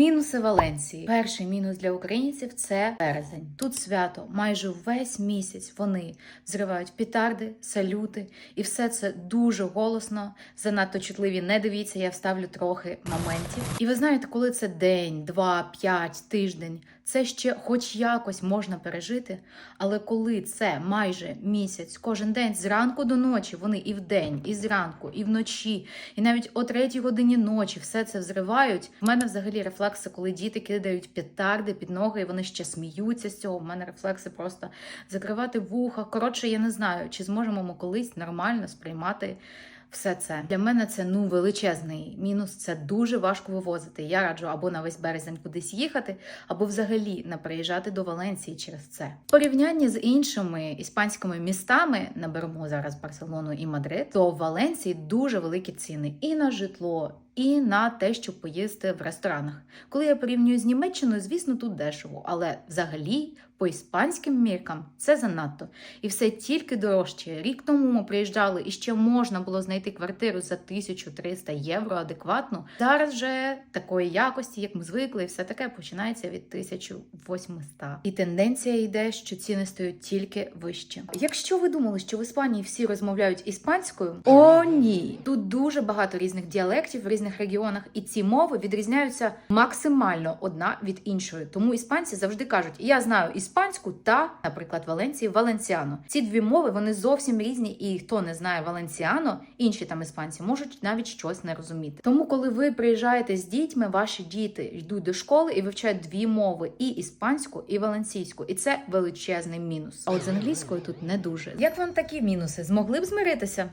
Мінуси Валенції. Перший мінус для українців це березень. Тут свято. Майже весь місяць вони зривають пітарди, салюти, і все це дуже голосно. Занадто чутливі. Не дивіться, я вставлю трохи моментів. І ви знаєте, коли це день, два, п'ять, тиждень, це ще хоч якось можна пережити. Але коли це майже місяць, кожен день зранку до ночі, вони і вдень, і зранку, і вночі, і навіть о третій годині ночі все це взривають. У мене взагалі рефлекси, коли діти кидають петарди під ноги, і вони ще сміються з цього. У мене рефлекси просто закривати вуха. Коротше, я не знаю, чи зможемо ми колись нормально сприймати. Все це для мене це ну величезний мінус. Це дуже важко вивозити. Я раджу або на весь березень кудись їхати, або взагалі не приїжджати до Валенції через це. В порівнянні з іншими іспанськими містами наберемо зараз Барселону і Мадрид, то в Валенції дуже великі ціни і на житло, і на те, щоб поїсти в ресторанах. Коли я порівнюю з Німеччиною, звісно, тут дешево, але взагалі. По іспанським міркам це занадто, і все тільки дорожче. Рік тому ми приїжджали і ще можна було знайти квартиру за 1300 євро адекватну. Зараз же такої якості, як ми звикли, і все таке починається від 1800. І тенденція йде, що ціни стають тільки вище. Якщо ви думали, що в Іспанії всі розмовляють іспанською, о ні, тут дуже багато різних діалектів різних регіонах, і ці мови відрізняються максимально одна від іншої. Тому іспанці завжди кажуть: я знаю іспанську та, наприклад, Валенції Валенціано. Ці дві мови вони зовсім різні, і хто не знає Валенціано, інші там іспанці можуть навіть щось не розуміти. Тому, коли ви приїжджаєте з дітьми, ваші діти йдуть до школи і вивчають дві мови: і іспанську, і валенційську. І це величезний мінус. А от з англійською тут не дуже. Як вам такі мінуси? Змогли б змиритися?